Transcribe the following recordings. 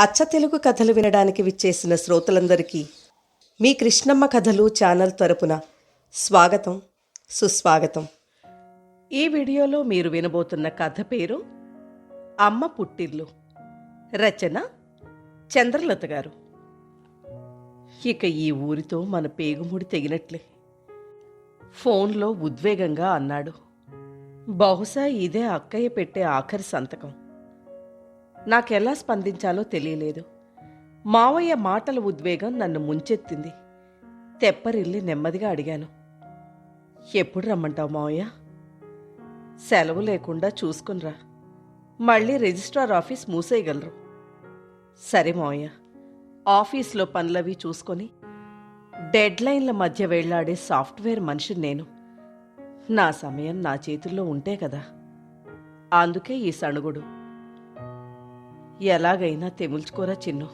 అచ్చ తెలుగు కథలు వినడానికి విచ్చేసిన శ్రోతలందరికీ మీ కృష్ణమ్మ కథలు ఛానల్ తరపున స్వాగతం సుస్వాగతం. ఈ వీడియోలో మీరు వినబోతున్న కథ పేరు అమ్మ పుట్టిల్లు. రచన చంద్రలత గారు. ఇక ఈ ఊరితో మన పేగుముడి తెగినట్లే. ఫోన్లో ఉద్వేగంగా అన్నాడు. బహుశా ఇదే అక్కయ్య పెట్టే ఆఖరి సంతకం. నాకెలా స్పందించాలో తెలియలేదు. మావయ్య మాటల ఉద్వేగం నన్ను ముంచెత్తింది. తెప్పరిల్లి నెమ్మదిగా అడిగాను. ఎప్పుడు రమ్మంటావు మావయ్య? సెలవు లేకుండా చూసుకునిరా. మళ్ళీ రిజిస్ట్రార్ ఆఫీస్ మూసేయగలరు. సరే మావయ్య. ఆఫీస్లో పనులవి చూసుకొని డెడ్లైన్ల మధ్య వెళ్ళాడే సాఫ్ట్వేర్ మనిషి నేను. నా సమయం నా చేతుల్లో ఉంటే కదా. అందుకే ఈ సణుగుడు. ఎలాగైనా తెముల్చుకోరా చిన్ను.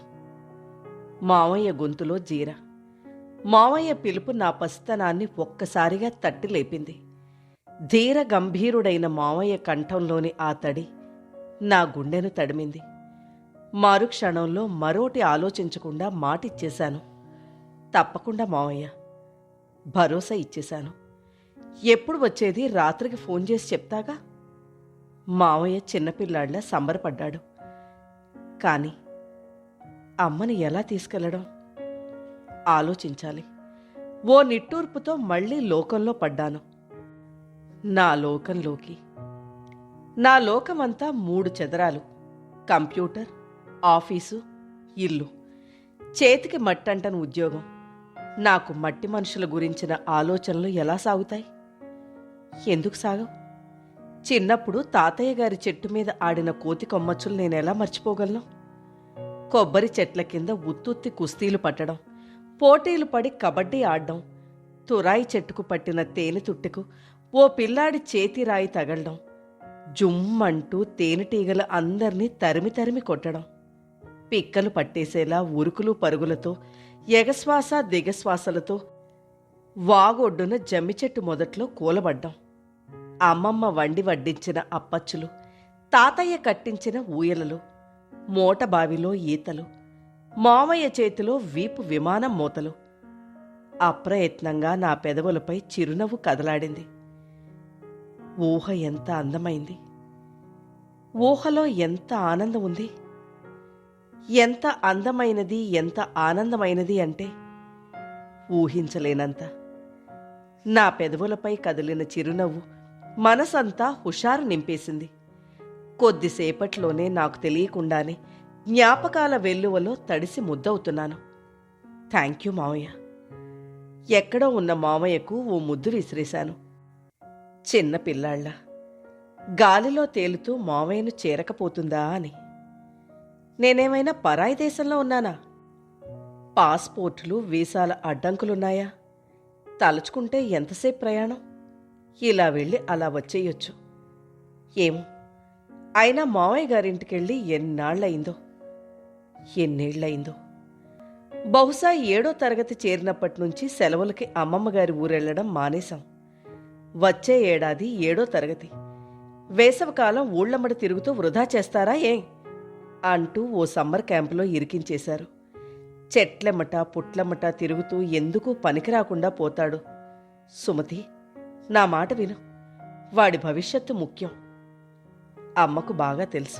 మావయ్య గొంతులో జీర. మావయ్య పిలుపు నా పసితనాన్ని ఒక్కసారిగా తట్టి లేపింది. ధీర గంభీరుడైన మావయ్య కంఠంలోని ఆ తడి నా గుండెను తడిమింది. మరుక్షణంలో మరోటి ఆలోచించకుండా మాటిచ్చేశాను. తప్పకుండా మావయ్య భరోసా ఇచ్చేశాను. ఎప్పుడు వచ్చేది? రాత్రికి ఫోన్ చేసి చెప్తాగా? మావయ్య చిన్నపిల్లాళ్ళ సంబరపడ్డాడు. కానీ అమ్మని ఎలా తీసుకెళ్ళడం? ఆలోచించాలి. ఓ నిట్టూర్పుతో మళ్ళీ లోకంలో పడ్డాను. నా లోకంలోకి. నా లోకమంతా మూడు చదరాలు. కంప్యూటర్ ఆఫీసు ఇల్లు. చేతికి మట్టంటని ఉద్యోగం. నాకు మట్టి మనుషుల గురించిన ఆలోచనలు ఎలా సాగుతాయి? ఎందుకు సాగవు? చిన్నప్పుడు తాతయ్య గారి చెట్టు మీద ఆడిన కోతి కొమ్మచ్చులు నేను ఎలా మర్చిపోగలను? కొబ్బరి చెట్ల కింద ఉత్తుత్తి కుస్తీలు పట్టడం పోటీలు పడి కబడ్డీ ఆడడం తురాయి చెట్టుకు పట్టిన తేనె తుట్టెకు ఓ పిల్లాడి చేతి రాయి తగలడం జుమ్మంటూ తేనెటీగల అందరినీ తరిమి తరిమి కొట్టడం పిక్కలు పట్టేసేలా ఉరుకులు పరుగులతో ఎగశ్వాస దిగశ్వాసలతో వాగొడ్డున జమ్మి చెట్టు మొదట్లో కూలబడ్డం. అమ్మమ్మ వండి వడ్డించిన అప్పచ్చులు తాతయ్య కట్టించిన ఊయలలు మోట బావిలో ఈతలు మామయ్య చేతిలో వీపు విమానం మూతలు. అప్రయత్నంగా నా పెదవులపై చిరునవ్వు కదలాడింది. ఊహ ఎంత అందమైంది? ఊహలో ఎంత ఆనందం ఉంది? ఎంత అందమైనది ఎంత ఆనందమైనది అంటే ఊహించలేనంత. నా పెదవులపై కదిలిన చిరునవ్వు మనసంతా హుషారు నింపేసింది. కొద్దిసేపట్లోనే నాకు తెలియకుండానే జ్ఞాపకాల వెల్లువలో తడిసి ముద్దవుతున్నాను. థ్యాంక్ యూ మావయ్య. ఎక్కడో ఉన్న మావయ్యకు ఓ ముద్దు విసిరేశాను. చిన్న పిల్లాళ్ళ గాలిలో తేలుతూ మావయ్యను చేరకపోతుందా అని. నేనేమైనా పరాయి దేశంలో ఉన్నానా? పాస్పోర్టులు వీసాల అడ్డంకులున్నాయా? తలుచుకుంటే ఎంతసేపు ప్రయాణం? ఇలా వెళ్ళి అలా వచ్చేయొచ్చు. ఏమో అయినా మావయ్య గారింటికెళ్ళి ఎన్నాళ్ళయిందో ఎన్నేళ్ళయిందో బహుశా ఏడో తరగతి చేరినప్పటి నుంచి సెలవులకి అమ్మమ్మ గారి ఊరెళ్ళడం మానేశాం. వచ్చే ఏడాది ఏడో తరగతి. వేసవకాలం ఊళ్ళమ్మడి తిరుగుతూ వృధా చేస్తారా ఏ? అంటూ ఓ సమ్మర్ క్యాంపులో ఇరికించేశారు. చెట్లెమ్మట పుట్లమ్మట తిరుగుతూ ఎందుకు పనికిరాకుండా పోతాడు? సుమతి నా మాట విను. వాడి భవిష్యత్తు ముఖ్యం. అమ్మకు బాగా తెలుసు.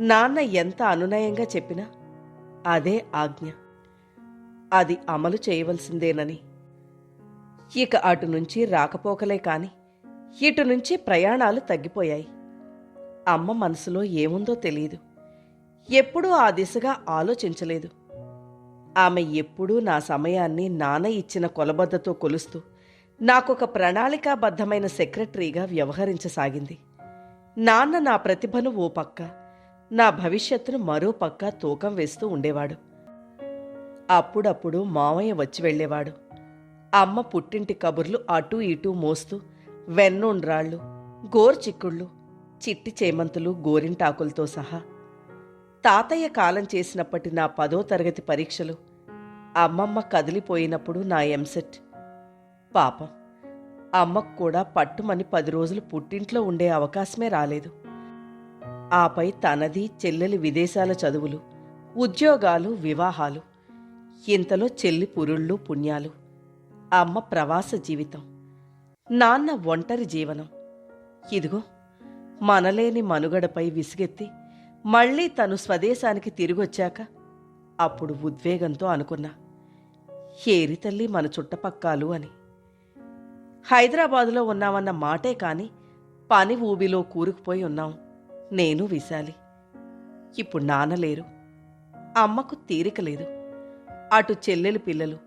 నాన్న ఎంత అనునయంగా చెప్పినా అదే ఆజ్ఞ. అది అమలు చేయవలసిందేనని. ఇక అటు నుంచి రాకపోకలే కాని ఇటు నుంచి ప్రయాణాలు తగ్గిపోయాయి. అమ్మ మనసులో ఏముందో తెలియదు ఎప్పుడూ ఆ దిశగా ఆలోచించలేదు. ఆమె ఎప్పుడూ నా సమయాన్ని నాన్న ఇచ్చిన కొలబద్దతో కొలుస్తూ నాకొక ప్రణాళికాబద్ధమైన సెక్రటరీగా వ్యవహరించసాగింది. నాన్న నా ప్రతిభను ఓ పక్క నా భవిష్యత్తును మరో పక్క తూకం వేస్తూ ఉండేవాడు. అప్పుడప్పుడు మామయ్య వచ్చి వెళ్ళేవాడు. అమ్మ పుట్టింటి కబుర్లు అటూ ఇటూ మోస్తూ వెన్నుండ్రాళ్ళు గోర్చిక్కుళ్ళు చిట్టి చేమంతులు గోరింటాకులతో సహా. తాతయ్య కాలం చేసినప్పటి నా పదో తరగతి పరీక్షలు అమ్మమ్మ కదిలిపోయినప్పుడు నా ఎంసెట్ పాపం. అమ్మకు కూడా పట్టుమని పది రోజులు పుట్టింట్లో ఉండే అవకాశమే రాలేదు. ఆపై తనది చెల్లెలి విదేశాల చదువులు ఉద్యోగాలు వివాహాలు ఇంతలో చెల్లి పురుళ్ళు పుణ్యాలు అమ్మ ప్రవాస జీవితం నాన్న ఒంటరి జీవనం. ఇదిగో మనలేని మనుగడపై విసిగెత్తి మళ్ళీ తను స్వదేశానికి తిరిగొచ్చాక అప్పుడు ఉద్వేగంతో అనుకున్నా ఏరి తల్లి మన చుట్టపక్కాలు అని. హైదరాబాదులో ఉన్నామన్న మాటే కాని పని ఊబిలో కూరుకుపోయి ఉన్నాం నేను విశాలి. ఇప్పుడు నాన్న లేరు. అమ్మకు తీరిక లేదు. అటు చెల్లెలు పిల్లలు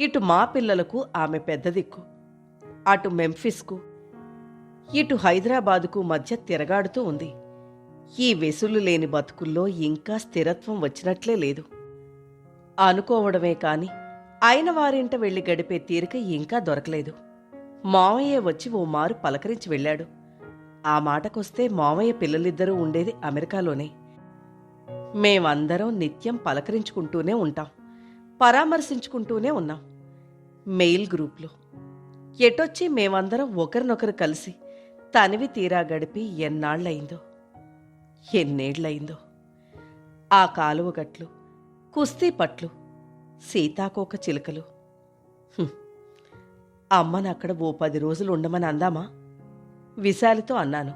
ఇటు మా పిల్లలకు ఆమె పెద్ద దిక్కు. అటు మెంఫిస్కు ఇటు హైదరాబాదుకు మధ్య తిరగాడుతూ ఉంది. ఈ వెసులు లేని బతుకుల్లో ఇంకా స్థిరత్వం వచ్చినట్లే లేదు. అనుకోవడమే కాని అయిన వారింట వెళ్ళి గడిపే తీరిక ఇంకా దొరకలేదు. మామయ్య వచ్చి ఓ మారు పలకరించి వెళ్ళాడు. ఆ మాటకొస్తే మామయ్య పిల్లలిద్దరూ ఉండేది అమెరికాలోనే. మేమందరం నిత్యం పలకరించుకుంటూనే ఉంటాం పరామర్శించుకుంటూనే ఉన్నాం మెయిల్ గ్రూప్లో. ఎటొచ్చి మేమందరం ఒకరినొకరు కలిసి తనివి తీరా గడిపి ఎన్నాళ్ళయిందో ఎన్నేళ్ళయిందో ఆ కాలువ గట్లు కుస్తీ పట్లు సీతాకోక చిలుకలు అమ్మను అక్కడ ఓ పది రోజులు ఉండమని అందామా? విశాలితో అన్నాను.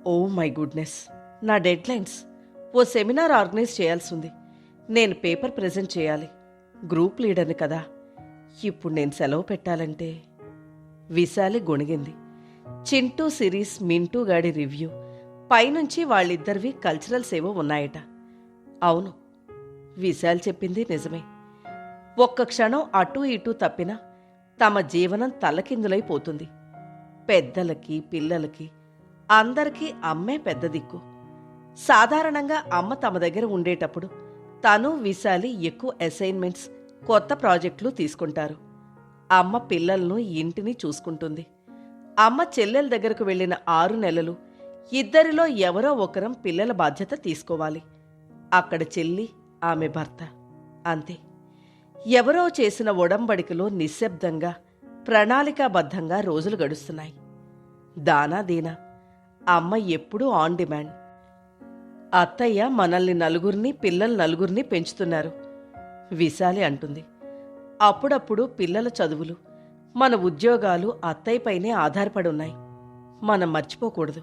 Oh ఓ మై గుడ్నెస్ నా డెడ్లైన్స్ ఓ సెమినార్ ఆర్గనైజ్ చేయాల్సి ఉంది నేను పేపర్ ప్రజెంట్ చేయాలి. గ్రూప్ లీడర్ని కదా. ఇప్పుడు నేను సెలవు పెట్టాలంటే? విశాలి గొణిగింది. చింటూ సిరీస్ మింటూ గాడి రివ్యూ. పైనుంచి వాళ్ళిద్దరివి కల్చరల్స్ ఏవో ఉన్నాయట. అవును. విశాల్ చెప్పింది నిజమే. ఒక్క క్షణం అటూ ఇటూ తప్పినా తమ జీవనం తలకిందులైపోతుంది పెద్దలకి పిల్లలకి అందరికీ అమ్మే పెద్ద దిక్కు. సాధారణంగా అమ్మ తమ దగ్గర ఉండేటప్పుడు తను విశాలి ఎక్కువ అసైన్మెంట్స్ కొత్త ప్రాజెక్టులు తీసుకుంటారు. అమ్మ పిల్లలను ఇంటిని చూసుకుంటుంది. అమ్మ చెల్లెల దగ్గరకు వెళ్ళిన ఆరు నెలలు ఇద్దరిలో ఎవరో ఒకరం పిల్లల బాధ్యత తీసుకోవాలి. అక్కడ చెల్లి ఆమె భర్త అంతే. ఎవరో చేసిన ఒడంబడికలో నిశ్శబ్దంగా ప్రణాళికాబద్ధంగా రోజులు గడుస్తున్నాయి. దానా దీనా అమ్మ ఎప్పుడూ ఆన్ డిమాండ్ అత్తయ్య మనల్ని నలుగురిని పిల్లల నలుగురిని పెంచుతున్నారు. విశాలి అంటుంది. అప్పుడప్పుడు పిల్లల చదువులు మన ఉద్యోగాలు అత్తయ్యపైనే ఆధారపడి ఉన్నాయి మనం మర్చిపోకూడదు.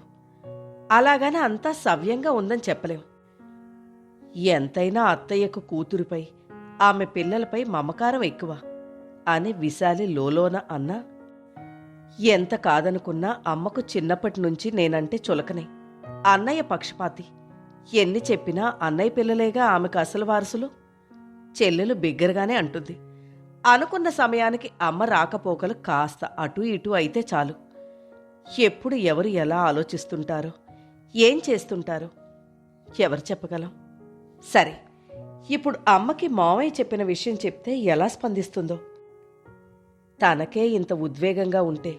అలాగని అంతా సవ్యంగా ఉందని చెప్పలేం. ఎంతైనా అత్తయ్యకు కూతురుపై ఆమె పిల్లలపై మమకారం ఎక్కువ. అని విశాలి లోలోన అన్నా ఎంత కాదనుకున్నా అమ్మకు చిన్నప్పటి నుంచి నేనంటే చులకనే. అన్నయ్య పక్షపాతి. ఎన్ని చెప్పినా అన్నయ్య పిల్లలేగా ఆమెకు అసలు వారసులు? చెల్లెలు బిగ్గరగానే అంటుంది. అనుకున్న సమయానికి అమ్మ రాకపోకలు కాస్త అటు ఇటు అయితే చాలు. ఎప్పుడు ఎవరు ఎలా ఆలోచిస్తుంటారో ఏం చేస్తుంటారో ఎవరు చెప్పగలం? సరే. ఇప్పుడు అమ్మకి మావయ్య చెప్పిన విషయం చెప్తే ఎలా స్పందిస్తుందో? తనకే ఇంత ఉద్వేగంగా ఉంటే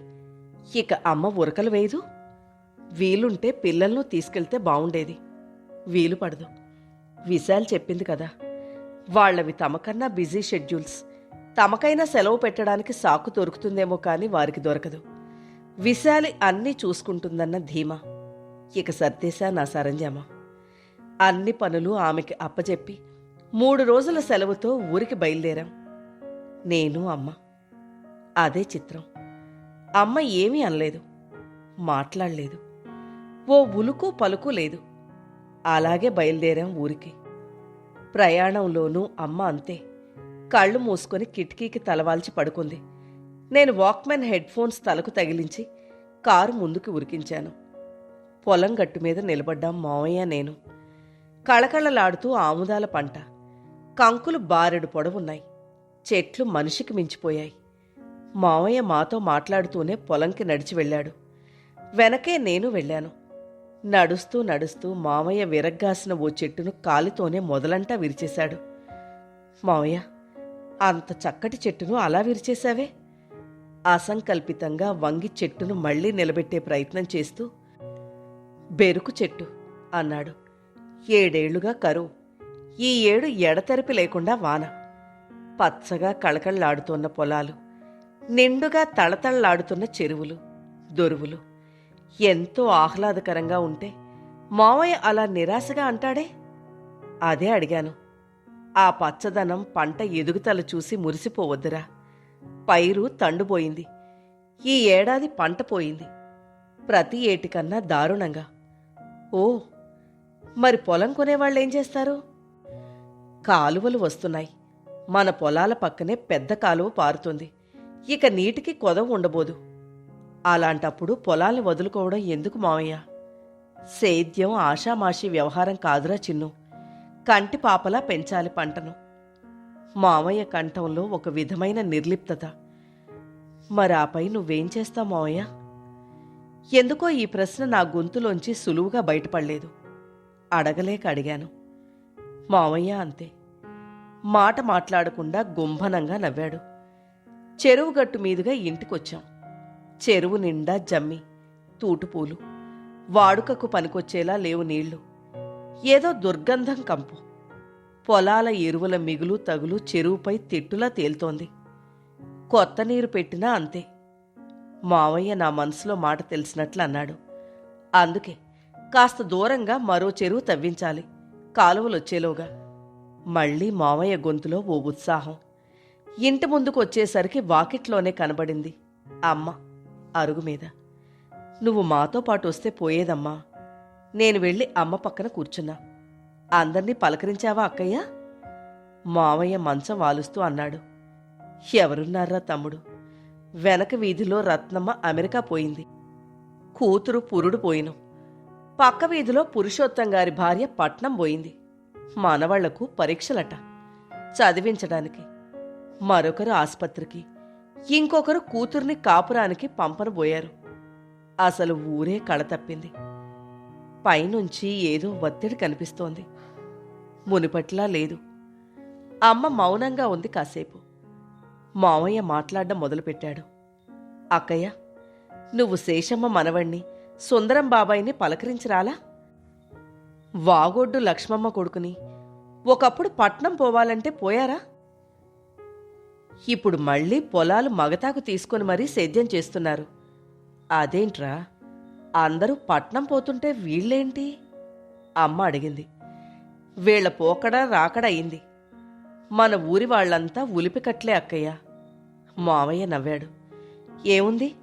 ఇక అమ్మ ఉరకలు వేయదు. వీలుంటే పిల్లలను తీసుకెళ్తే బావుండేది. వీలు పడదు. విశాల్ చెప్పింది కదా వాళ్ళవి తమకన్నా బిజీ షెడ్యూల్స్. తమకైనా సెలవు పెట్టడానికి సాకు దొరుకుతుందేమో కానీ వారికి దొరకదు. విశాలి అన్నీ చూసుకుంటుందన్న ధీమా. ఇక సర్దేశా నా సరంజామా. అన్ని పనులు ఆమెకి అప్పచెప్పి మూడు రోజుల సెలవుతో ఊరికి బయలుదేరాం. నేను అమ్మ. అదే చిత్రం. అమ్మ ఏమీ అనలేదు. మాట్లాడలేదు. ఓ ఉలుకు పలుకు లేదు. అలాగే బయలుదేరాం ఊరికి. ప్రయాణంలోనూ అమ్మ అంతే. కళ్ళు మూసుకొని కిటికీకి తలవాల్చి పడుకుంది. నేను వాక్మెన్ హెడ్ ఫోన్స్ తలకు తగిలించి కారు ముందుకు ఉరికించాను. పొలం గట్టు మీద నిలబడ్డాం మావయ్య నేను. కళకళలాడుతూ ఆముదాల పంట. కంకులు బారెడు పొడవున్నాయి. చెట్లు మనిషికి మించిపోయాయి. మావయ్య మాతో మాట్లాడుతూనే పొలంకి నడిచి వెళ్ళాడు. వెనకే నేను వెళ్ళాను. నడుస్తూ నడుస్తూ మామయ్య విరగ్గాసిన ఓ చెట్టును కాలితోనే మొదలంటా విరిచేశాడు. మావయ్య అంత చక్కటి చెట్టును అలా విరిచేశావే? అసంకల్పితంగా వంగి చెట్టును మళ్ళీ నిలబెట్టే ప్రయత్నం చేస్తూ బెరుకు చెట్టు అన్నాడు. ఏడేళ్ళుగా కరువు. ఈ ఏడు ఎడతెరపి లేకుండా వాన. పచ్చగా కళకళలాడుతున్న పొలాలు నిండుగా తళతళలాడుతున్న చెరువులు దొరువులు. ఎంతో ఆహ్లాదకరంగా ఉంటే మావయ్య అలా నిరాశగా అంటాడే? అదే అడిగాను. ఆ పచ్చదనం పంట ఎదుగుదల చూసి మురిసిపోవద్దురా. పైరు తండుపోయింది ఈ ఏడాది పంట పోయింది. ప్రతి ఏటికన్నా దారుణంగా. ఓ మరి పొలం కొనేవాళ్ళేం చేస్తారు? కాలువలు వస్తున్నాయి. మన పొలాల పక్కనే పెద్ద కాలువ పారుతుంది. ఇక నీటికి కొదవ ఉండబోదు. అలాంటప్పుడు పొలాల్ని వదులుకోవడం ఎందుకు మావయ్య? సేద్యం ఆషామాషి వ్యవహారం కాదురా చిన్ను. కంటి పాపలా పెంచాలి పంటను. మావయ్య కంఠంలో ఒక విధమైన నిర్లిప్తత. మరి ఆపై నువ్వేం చేస్తావు మావయ్య? ఎందుకో ఈ ప్రశ్న నా గొంతులోంచి సులువుగా బయటపడలేదు. అడగలేక అడిగాను. మావయ్య అంతే. మాట మాట్లాడకుండా గుంభనంగా నవ్వాడు. చెరువు గట్టు మీదుగా ఇంటికొచ్చాం. చెరువు నిండా జమ్మి తూటుపూలు వాడుకకు పనికొచ్చేలా లేవు నీళ్ళు. ఏదో దుర్గంధం కంపు. పొలాల ఎరువుల మిగులు తగులు చెరువుపై తిట్టులా తేలుతోంది. కొత్త నీరు పెట్టినా అంతే. మావయ్య నా మనసులో మాట తెలిసినట్లు అన్నాడు. అందుకే కాస్త దూరంగా మరో చెరువు తవ్వించాలి. కాలువలొచ్చేలోగా. మళ్ళీ మావయ్య గొంతులో ఓ ఉత్సాహం. ఇంటి ముందుకు వచ్చేసరికి వాకిట్లోనే కనబడింది. అమ్మ అరుగు మీద. నువ్వు మాతో పాటు వస్తే పోయేదమ్మా. నేను వెళ్ళి అమ్మ పక్కన కూర్చున్నా. అందర్నీ పలకరించావా అక్కయ్య? మావయ్య మంచం వాలుస్తూ అన్నాడు. ఎవరున్నారా తమ్ముడు? వెనక వీధిలో రత్నమ్మ అమెరికా పోయింది. కూతురు పురుడు పోయిను. పక్క వీధిలో పురుషోత్తం గారి భార్య పట్నం పోయింది. మనవాళ్ళకు పరీక్షలట. చదివించడానికి. మరొకరు ఆసుపత్రికి ఇంకొకరు కూతుర్ని కాపురానికి పంపనబోయారు అసలు ఊరే కళ తప్పింది. పైనుంచి ఏదో ఒత్తిడి కనిపిస్తోంది. మునిపట్లా లేదు. అమ్మ మౌనంగా ఉంది కాసేపు. మామయ్య మాట్లాడడం మొదలుపెట్టాడు. అక్కయ్య నువ్వు శేషమ్మ మనవణ్ణి సుందరం బాబాయిని పలకరించిరాలా? వాగొడ్డు లక్ష్మమ్మ కొడుకుని ఒకప్పుడు పట్నం పోవాలంటే పోయారా? ఇప్పుడు మళ్ళీ పొలాలు మగతాకు తీసుకొని మరీ సేద్యం చేస్తున్నారు. అదేంట్రా? అందరూ పట్నం పోతుంటే వీళ్ళేంటి? అమ్మ అడిగింది. వీళ్ళ పోకడ రాకడ అయింది. మన ఊరి వాళ్ళంతా ఉలిపికట్లే అక్కయ్య. మావయ్య నవ్వాడు. ఏముంది?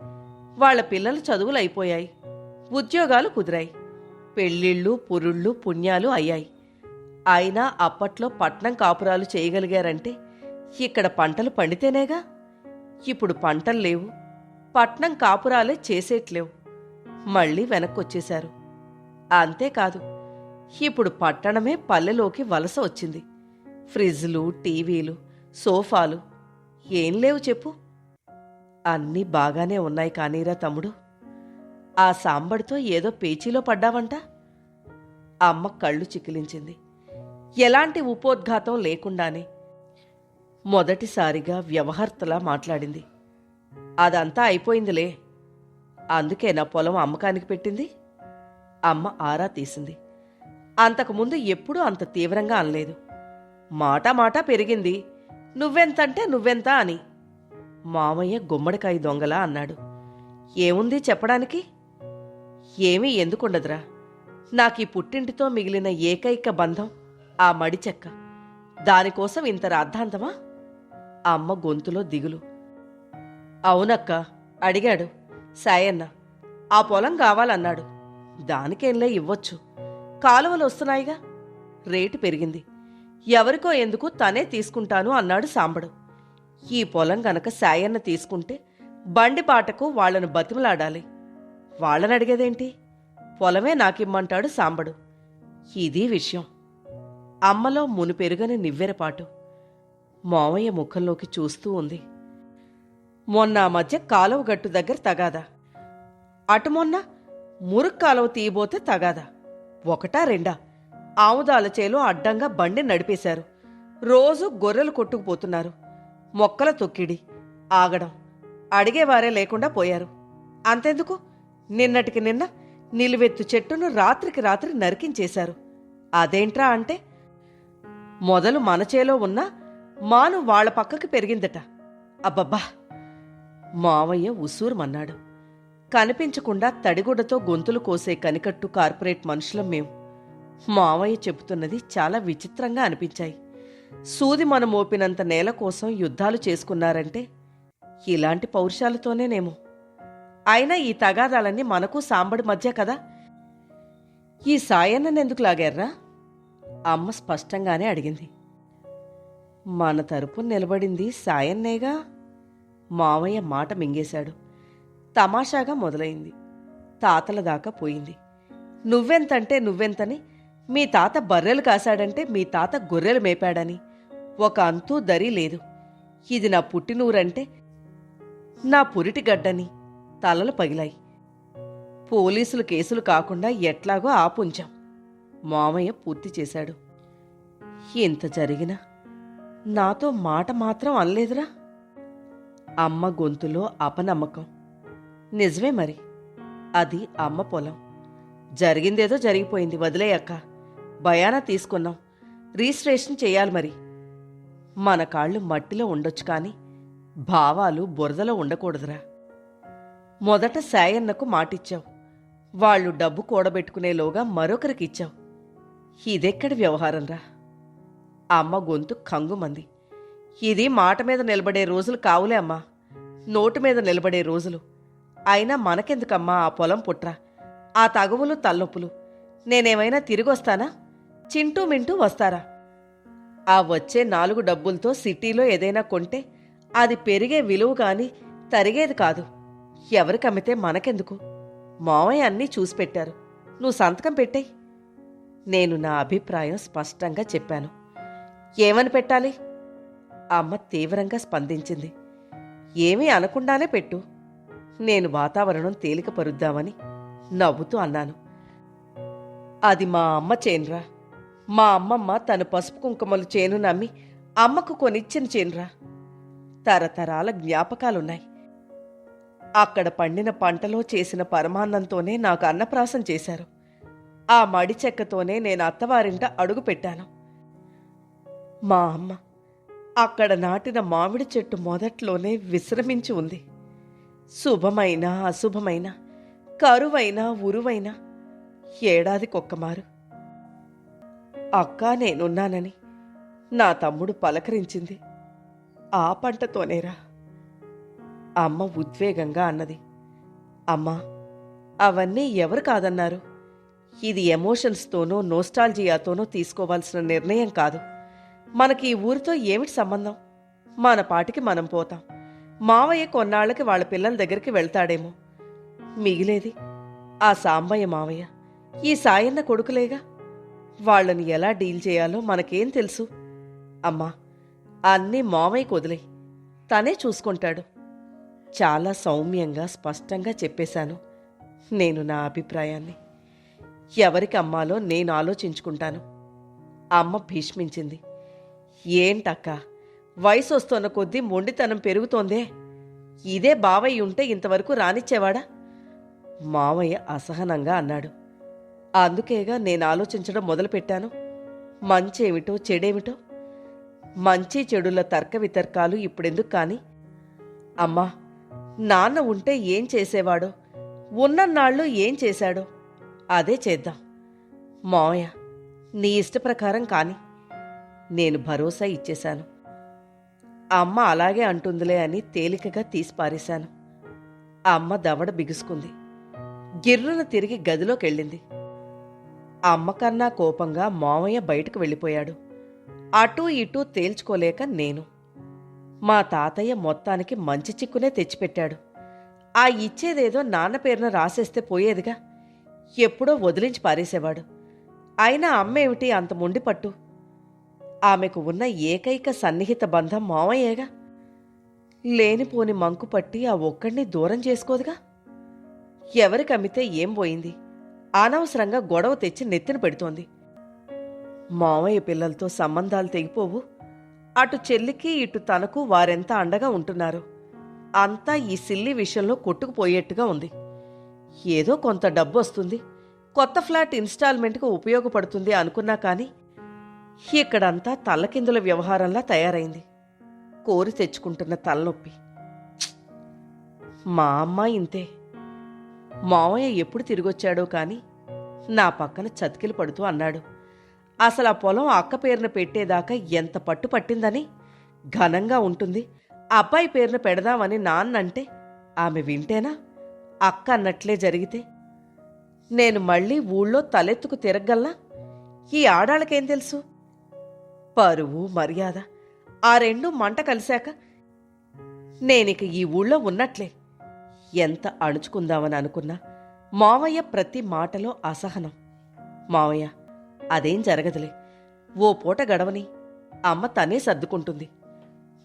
వాళ్ళ పిల్లలు చదువులు అయిపోయాయి. ఉద్యోగాలు కుదిరాయి. పెళ్ళిళ్ళు పురుళ్ళు పుణ్యాలు అయ్యాయి. అయినా అప్పట్లో పట్నం కాపురాలు చేయగలిగారంటే ఇక్కడ పంటలు పండితేనేగా? ఇప్పుడు పంటలు లేవు. పట్నం కాపురాలే చేసేట్లేవు. మళ్ళీ వెనక్కొచ్చేశారు. అంతేకాదు ఇప్పుడు పట్టణమే పల్లెలోకి వలస వచ్చింది. ఫ్రిజ్లు టీవీలు సోఫాలు ఏం లేవు చెప్పు. అన్నీ బాగానే ఉన్నాయి కానీరా తమ్ముడు. ఆ సాంబడితో ఏదో పేచీలో పడ్డావంట. అమ్మ కళ్ళు చికిలించింది. ఎలాంటి ఉపోద్ఘాతం లేకుండానే మొదటిసారిగా వ్యవహర్తలా మాట్లాడింది. అదంతా అయిపోయిందిలే. అందుకే నా పొలం అమ్మకానికి పెట్టింది. అమ్మ ఆరా తీసింది. అంతకుముందు ఎప్పుడూ అంత తీవ్రంగా అనలేదు. మాట మాట పెరిగింది. నువ్వెంతంటే నువ్వెంత అని. మామయ్య గుమ్మడికాయ దొంగలా అన్నాడు. ఏముంది చెప్పడానికి? ఏమీ ఎందుకుండదురా. నాకీ పుట్టింటితో మిగిలిన ఏకైక బంధం ఆ మడిచెక్క దానికోసం ఇంత రాద్ధాంతమా? అమ్మ గొంతులో దిగులు. అవునక్క అడిగాడు. సాయన్న ఆ పొలం కావాలన్నాడు. దానికేంలే ఇవ్వొచ్చు. కాలువలు వస్తున్నాయిగా? రేటు పెరిగింది. ఎవరికో ఎందుకు తనే తీసుకుంటాను అన్నాడు సాంబడు. ఈ పొలం గనక సాయన్న తీసుకుంటే బండి బాటకు వాళ్ళను బతిమలాడాలి. వాళ్ళని అడిగేదేంటి? పొలమే నాకిమ్మంటాడు సాంబడు. ఇది విషయం. అమ్మలో మునుపెరుగని నివ్వెరపాటు. మామయ్య ముఖంలోకి చూస్తూ ఉంది. మొన్న మధ్య కాలువ గట్టు దగ్గర తగాదా. అటు మొన్న మురుక్ కాలువ తీయబోతే తగాదా. ఒకటా రెండా? ఆముదాల చేలో అడ్డంగా బండి నడిపేశారు. రోజు గొర్రెలు కొట్టుకుపోతున్నారు. మొక్కల తొక్కిడి ఆగడం. అడిగేవారే లేకుండా పోయారు. అంతెందుకు? నిన్నటికి నిన్న నిలువెత్తు చెట్టును రాత్రికి రాత్రి నరికించేశారు. అదేంట్రా అంటే? మొదలు మన చేలో ఉన్న మాను వాళ్ళ పక్కకి పెరిగిందట. అబ్బబ్బా! మావయ్య ఉసూరుమన్నాడు. కనిపించకుండా తడిగుడ్డతో గొంతులు కోసే కనికట్టు కార్పొరేట్ మనుషులం మేం. మావయ్య చెబుతున్నది చాలా విచిత్రంగా అనిపించాయి. సూది మనం మోపినంత నేల కోసం యుద్ధాలు చేసుకున్నారంటే ఇలాంటి పౌరుషాలతోనేనేమో. అయినా ఈ తగాదాలన్నీ మనకు సాంబడి మధ్య కదా? ఈ సాయన్ననెందుకు లాగారా అమ్మ స్పష్టంగానే అడిగింది. మన తరపు నిలబడింది సాయన్నేగా? మావయ్య మాట మింగేశాడు. తమాషాగా మొదలైంది. తాతల దాకా పోయింది. నువ్వెంతంటే నువ్వెంతని? మీ తాత బర్రెలు కాశాడంటే మీ తాత గొర్రెలు మేపాడని. ఒక అంతూ దరి లేదు. ఇది నా పుట్టినూరంటే నా పురిటి గడ్డని. తలలు పగిలాయి. పోలీసులు కేసులు కాకుండా ఎట్లాగో ఆపుంచాం. మామయ్య పూర్తి చేశాడు. ఎంత జరిగినా నాతో మాట మాత్రం అనలేదురా. అమ్మ గొంతులో అపనమ్మకం. నిజమే మరి. అది అమ్మ పొలం. జరిగిందేదో జరిగిపోయింది వదిలేయక్క. భయానా తీసుకున్నాం. రిజిస్ట్రేషన్ చేయాలి మరి. మన కాళ్ళు మట్టిలో ఉండొచ్చు కానీ భావాలు బురదలో ఉండకూడదురా. మొదట సాయన్నకు మాటిచ్చావు వాళ్ళు డబ్బు కూడబెట్టుకునేలోగా మరొకరికి ఇచ్చావు ఇదెక్కడి వ్యవహారంరా? అమ్మ గొంతు కంగుమంది. ఇది మాట మీద నిలబడే రోజులు కావులే అమ్మా. నోటు మీద నిలబడే రోజులు. అయినా మనకెందుకమ్మా ఆ పొలం పుట్రా? ఆ తగవులు తలనొప్పులు. నేనేమైనా తిరిగొస్తానా? చింటూ మింటూ వస్తారా? ఆ వచ్చే నాలుగు డబ్బులతో సిటీలో ఏదైనా కొంటే అది పెరిగే విలువ కానీ తరిగేది కాదు. ఎవరికి అమ్మితే మనకెందుకు? మావయ్య అన్నీ చూసి పెట్టారు. నువ్వు సంతకం పెట్టేయి. నేను నా అభిప్రాయం స్పష్టంగా చెప్పాను. ఏమని పెట్టాలి? అమ్మ తీవ్రంగా స్పందించింది. ఏమీ అనకుండానే పెట్టు. నేను వాతావరణం తేలికపరుద్దామని నవ్వుతూ అన్నాను. అది మా అమ్మ చేనురా. మా అమ్మమ్మ తన పసుపు కుంకుమలు చేను నమ్మి అమ్మకు కొనిచ్చిన చేనురా. తరతరాల జ్ఞాపకాలున్నాయి. అక్కడ పండిన పంటలో చేసిన పరమాన్నంతోనే నాకు అన్నప్రాసం చేశారు. ఆ మడి చెక్కతోనే నేను అత్తవారింట అడుగు పెట్టాను. మా అమ్మ అక్కడ నాటిన మామిడి చెట్టు మొదట్లోనే విశ్రమించి ఉంది. శుభమైన అశుభమైన కరువైన ఉరువైన ఏడాదికొక్కమారు. అక్క నేనున్నానని నా తమ్ముడు పలకరించింది. ఆ పంటతోనేరా. అమ్మ ఉద్వేగంగా అన్నది. అమ్మా అవన్నీ ఎవరు కాదన్నారు? ఇది ఎమోషన్స్తోనో నోస్టాల్జియాతోనో తీసుకోవాల్సిన నిర్ణయం కాదు. మనకి ఈ ఊరితో ఏమిటి సంబంధం? మన పాటికి మనం పోతాం. మావయ్య కొన్నాళ్ళకి వాళ్ళ పిల్లల దగ్గరికి వెళ్తాడేమో. మిగిలేది ఆ సాంబయ్య మావయ్య. ఈ సాయన్న కొడుకులేగా? వాళ్ళని ఎలా డీల్ చేయాలో మనకేం తెలుసు? అమ్మా అన్నీ మావయ్యకు వదిలే తనే చూసుకుంటాడు. చాలా సౌమ్యంగా స్పష్టంగా చెప్పేశాను. నేను నా అభిప్రాయాన్ని. ఎవరికి అమ్మాలో నేను ఆలోచించుకుంటాను. అమ్మ భీష్మించింది. ఏంటక్క? వయసు వస్తున్న కొద్దీ మొండితనం పెరుగుతోందే. ఇదే బావయ్య ఉంటే ఇంతవరకు రానిచ్చేవాడా? మావయ్య అసహనంగా అన్నాడు. అందుకేగా నేను ఆలోచించడం మొదలుపెట్టాను. మంచేమిటో చెడేమిటో? మంచి చెడుల తర్క వితర్కాలు ఇప్పుడెందుకు కానీ? అమ్మా నాన్న ఉంటే ఏం చేసేవాడో? ఉన్నన్నాళ్ళు ఏం చేశాడో? అదే చేద్దాం. మావయ్య నీ ఇష్ట ప్రకారం కాని నేను భరోసా ఇచ్చేశాను. అమ్మ అలాగే అంటుందిలే అని తేలికగా తీసిపారేశాను అమ్మ దవడ బిగుసుకుంది. గిర్రున తిరిగి గదిలోకెళ్ళింది. అమ్మ కన్నా కోపంగా మామయ్య బయటకు వెళ్ళిపోయాడు. అటూ ఇటూ తేల్చుకోలేక నేను మా తాతయ్య మొత్తానికి మంచి చిక్కునే తెచ్చిపెట్టాడు. ఆ ఇచ్చేదేదో నాన్న పేరున రాసేస్తే పోయేదిగా. ఎప్పుడో వదిలించి పారేసేవాడు. అయినా అమ్మేమిటి అంత ముండి పట్టు? ఆమెకు ఉన్న ఏకైక సన్నిహిత బంధం మామయ్యేగా లేనిపోని మంకు పట్టి ఆ ఒక్కడిని దూరం చేసుకోదుగా? ఎవరికి అమ్మితే ఏం పోయింది? అనవసరంగా గొడవ తెచ్చి నెత్తిన పెడుతోంది. మామయ్య పిల్లలతో సంబంధాలు తెగిపోవు. అటు చెల్లికి ఇటు తనకు వారెంత అండగా ఉంటున్నారు. అంతా ఈ సిల్లి విషయంలో కొట్టుకుపోయేట్టుగా ఉంది. ఏదో కొంత డబ్బు వస్తుంది. కొత్త ఫ్లాట్ ఇన్స్టాల్మెంట్కు ఉపయోగపడుతుంది అనుకున్నా కానీ ఇక్కడంతా తల్లకిందుల వ్యవహారంలా తయారైంది. కోరి తెచ్చుకుంటున్న తలనొప్పి. మా అమ్మ ఇంతే. మావయ్య ఎప్పుడు తిరిగొచ్చాడో కానీ నా పక్కన చతికిలు పడుతూ అన్నాడు. అసలు ఆ పొలం అక్క పేరున పెట్టేదాకా ఎంత పట్టు పట్టిందని? ఘనంగా ఉంటుంది. అబ్బాయి పేరున పెడదామని నాన్నంటే ఆమె వింటేనా? అక్క అన్నట్లే జరిగితే. నేను మళ్ళీ ఊళ్ళో తలెత్తుకు తిరగల్లా? ఈ ఆడాళ్ళకేం తెలుసు? పరువు మర్యాద. ఆ రెండు మంట కలిశాక నేనిక ఈ ఊళ్ళో ఉన్నట్లే. ఎంత అణుచుకుందామని అనుకున్నా. మావయ్య ప్రతి మాటలో అసహనం. మావయ్య అదేం జరగదులే. ఓ పూట గడవని అమ్మ తనే సర్దుకుంటుంది.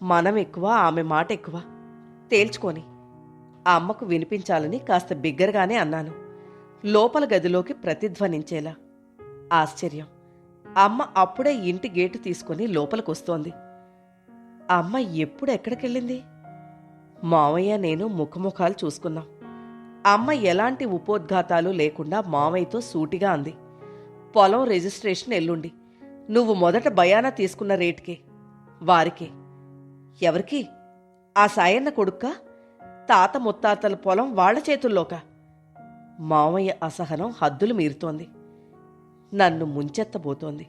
మనం ఎక్కువ ఆమె మాట ఎక్కువ. తేల్చుకొని ఆ అమ్మకు వినిపించాలని కాస్త బిగ్గరగానే అన్నాను. లోపల గదిలోకి ప్రతిధ్వనించేలా. ఆశ్చర్యం. అమ్మ అప్పుడే ఇంటి గేటు తీసుకుని లోపలికొస్తోంది. అమ్మ ఎప్పుడు ఎక్కడికెళ్ళింది? మావయ్య నేను ముఖముఖాలు చూసుకున్నాం. అమ్మ ఎలాంటి ఉపోద్ఘాతాలు లేకుండా మావయ్యతో సూటిగా అంది. పొలం రిజిస్ట్రేషన్ ఎల్లుండి. నువ్వు మొదట భయాన తీసుకున్న రేటుకే వారికే. ఎవరికి? ఆ సాయన్న కొడుక్క తాత ముత్తాతల పొలం వాళ్ళ చేతుల్లోక. మావయ్య అసహనం హద్దులు మీరుతోంది. నన్ను ముంచెత్తబోతోంది.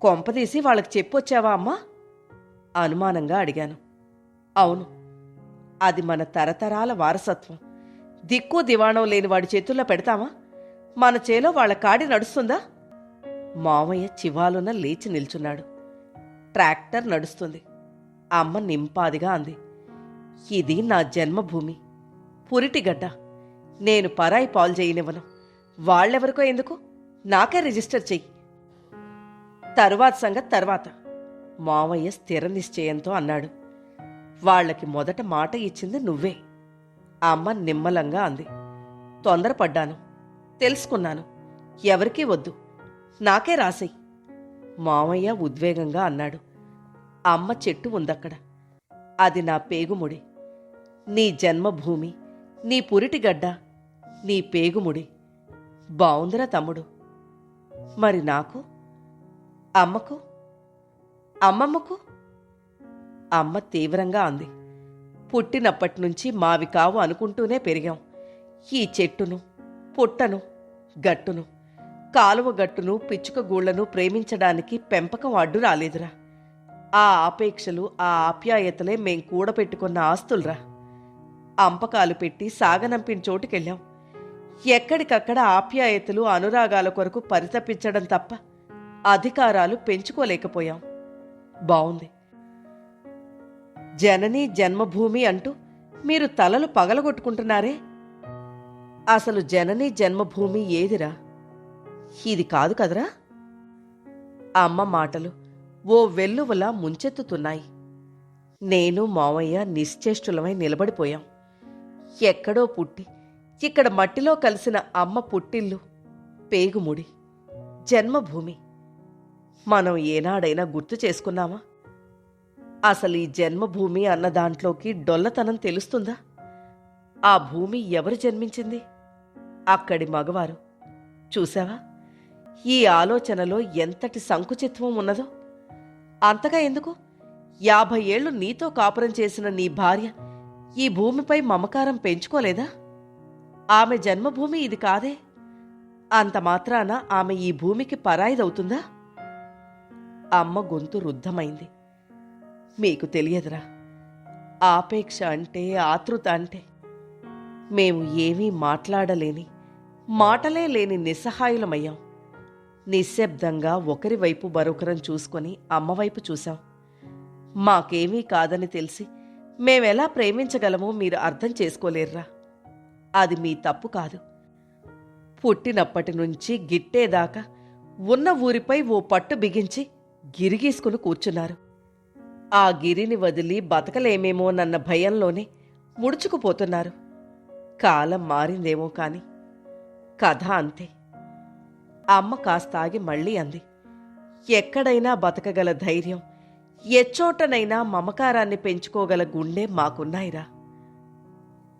కొంపదీసి వాళ్ళకి చెప్పొచ్చావా అమ్మా? అనుమానంగా అడిగాను. అవును అది మన తరతరాల వారసత్వం. దిక్కు దివాణం లేని వాడి చేతుల్లో పెడతామా మన చేలో వాళ్ళ కాడి నడుస్తుందా? మామయ్య చివాలున లేచి నిల్చున్నాడు. ట్రాక్టర్ నడుస్తుంది. అమ్మ నింపాదిగా అంది. ఇది నా జన్మభూమి. పురిటిగడ్డ నేను పరాయి పాలు చేయనివ్వను వాళ్ళెవరికో ఎందుకు? నాకే రిజిస్టర్ చెయ్యి. తరువాత సంగతి తర్వాత. మామయ్య స్థిర నిశ్చయంతో అన్నాడు. వాళ్ళకి మొదట మాట ఇచ్చింది నువ్వే. అమ్మ నిమ్మలంగా అంది. తొందరపడ్డాను. తెలుసుకున్నాను. ఎవరికీ వద్దు. నాకే రాసేయ్. మామయ్య ఉద్వేగంగా అన్నాడు. అమ్మ చెట్టు ఉందక్కడ. అది నా పేగుముడి. నీ జన్మభూమి నీ పురిటిగడ్డ నీ పేగుముడి. బావుందిరా తమ్ముడు. మరి నాకు? అమ్మకు? అమ్మమ్మకు? అమ్మ తీవ్రంగా అంది. పుట్టినప్పటి నుంచి మావి కావు అనుకుంటూనే పెరిగాం. ఈ చెట్టును పుట్టను గట్టును కాలువ గట్టును పిచ్చుక గూళ్ళను ప్రేమించడానికి పెంపకం అడ్డు రాలేదురా. ఆ ఆపేక్షలు ఆ ఆప్యాయతలే మేం కూడబెట్టుకున్న ఆస్తులురా. అంపకాలు పెట్టి సాగనంపిన చోటుకెళ్ళాం. ఎక్కడికక్కడ ఆప్యాయతలు అనురాగాల కొరకు పరితపించడం తప్ప అధికారాలు పెంచుకోలేకపోయాం. బావుంది. జనని జన్మభూమి అంటూ మీరు తలలు పగలగొట్టుకుంటున్నారే? అసలు జనని జన్మభూమి ఏదిరా? ఇది కాదు కదరా? అమ్మ మాటలు ఓ వెల్లువలా ముంచెత్తుతున్నాయి. నేను మావయ్య నిశ్చేష్టులమై నిలబడిపోయాం. ఎక్కడో పుట్టి ఇక్కడ మట్టిలో కలిసిన అమ్మ పుట్టిల్లు పేగుముడి జన్మభూమి. మనం ఏనాడైనా గుర్తు చేసుకున్నామా? అసలు ఈ జన్మభూమి అన్న దాంట్లోకి డొల్లతనం తెలుస్తుందా? ఆ భూమి ఎవరు జన్మించింది? అక్కడి మగవారు. చూసావా ఈ ఆలోచనలో ఎంతటి సంకుచిత్వం ఉన్నదో? అంతగా ఎందుకు? యాభై ఏళ్ళు నీతో కాపురం చేసిన నీ భార్య ఈ భూమిపై మమకారం పెంచుకోలేదా? ఆమె జన్మభూమి ఇది కాదే? అంత మాత్రాన ఆమె ఈ భూమికి పరాయిదవుతుందా? అమ్మ గొంతు రుద్ధమైంది. మీకు తెలియదురా. ఆపేక్ష అంటే ఆతృత అంటే మేము ఏమీ మాట్లాడలేని మాటలే లేని నిస్సహాయులమయ్యాం. నిశ్శబ్దంగా ఒకరి వైపు మరొకరం చూసుకొని అమ్మవైపు చూశాం. మాకేమీ కాదని తెలిసి మేమెలా ప్రేమించగలమో మీరు అర్థం చేసుకోలేర్రా. అది మీ తప్పు కాదు. పుట్టినప్పటి నుంచి గిట్టేదాకా ఉన్న ఊరిపై ఓ పట్టు బిగించి గిరిగీసుకుని కూర్చున్నారు. ఆ గిరిని వదిలి బతకలేమేమోనన్న భయంలోనే ముడుచుకుపోతున్నారు. కాలం మారిందేమో కాని కథ అంతే. అమ్మ కాస్తాగి మళ్ళీ అంది ఎక్కడైనా బతకగల ధైర్యం ఎచ్చోటనైనా మమకారాన్ని పెంచుకోగల గుండె మాకున్నాయిరా.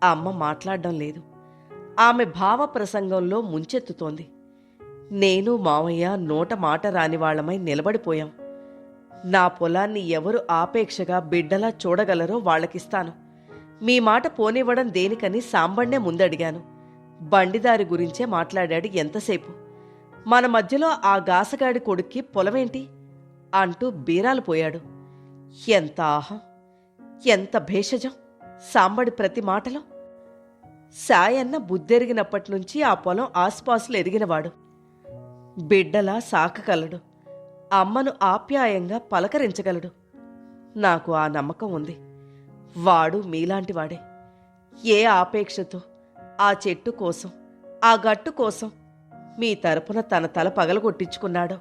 అమ్మ మాట్లాడడం లేదు. ఆమె భావ ప్రసంగంలో ముంచెత్తుతోంది. నేను మావయ్య నోట మాట రాని వాళ్ళమై నిలబడిపోయాం. నా పొలాన్ని ఎవరు ఆపేక్షగా బిడ్డలా చూడగలరో వాళ్ళకిస్తాను. మీ మాట పోనివ్వడం దేనికని సాంబణ్ణే ముందడిగాను. బండిదారి గురించే మాట్లాడాడు ఎంతసేపు. మన మధ్యలో ఆ గాసగాడి కొడుక్కి పొలమేంటి? అంటూ బీరాలు పోయాడు. ఎంత ఆహం ఎంత భేషజం సాంబడి ప్రతి మాటలో. సాయన్న బుద్ధెరిగినప్పటి నుంచి ఆ పొలం ఆసుపాసులు ఎరిగినవాడు బిడ్డలా సాకగలడు. అమ్మను ఆప్యాయంగా పలకరించగలడు. నాకు ఆ నమ్మకం ఉంది. వాడు మీలాంటి వాడే. ఏ ఆపేక్షతో ఆ చెట్టు కోసం ఆ గట్టు కోసం మీ తరపున తన తల పగలగొట్టించుకున్నాడో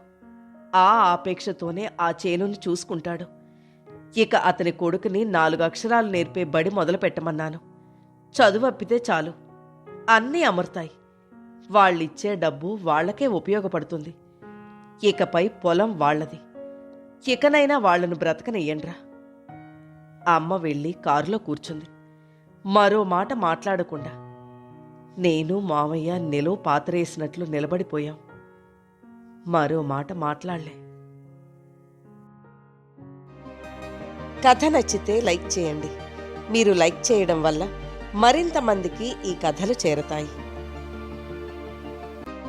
ఆ ఆపేక్షతోనే ఆ చేనును చూసుకుంటాడు. ఇక అతని కొడుకుని నాలుగు అక్షరాలు నేర్పే బడి మొదలు పెట్టమన్నాను చదువు అప్పితే చాలు. అన్నీ అమరుతాయి. వాళ్ళిచ్చే డబ్బు వాళ్ళకే ఉపయోగపడుతుంది. ఇకపై పొలం వాళ్ళది. ఇకనైనా వాళ్ళను బ్రతకనియ్యండ్రా. అమ్మ వెళ్ళి కారులో కూర్చుంది. మరో మాట మాట్లాడకుండా నేను మామయ్య నిలువ పాతరేసినట్లు నిలబడిపోయాం. మరో మాట మాట్లాడలే. కథ నచ్చితే లైక్ చేయండి. మీరు లైక్ చేయడం వల్ల మరింత మందికి ఈ కథలు చేరతాయి.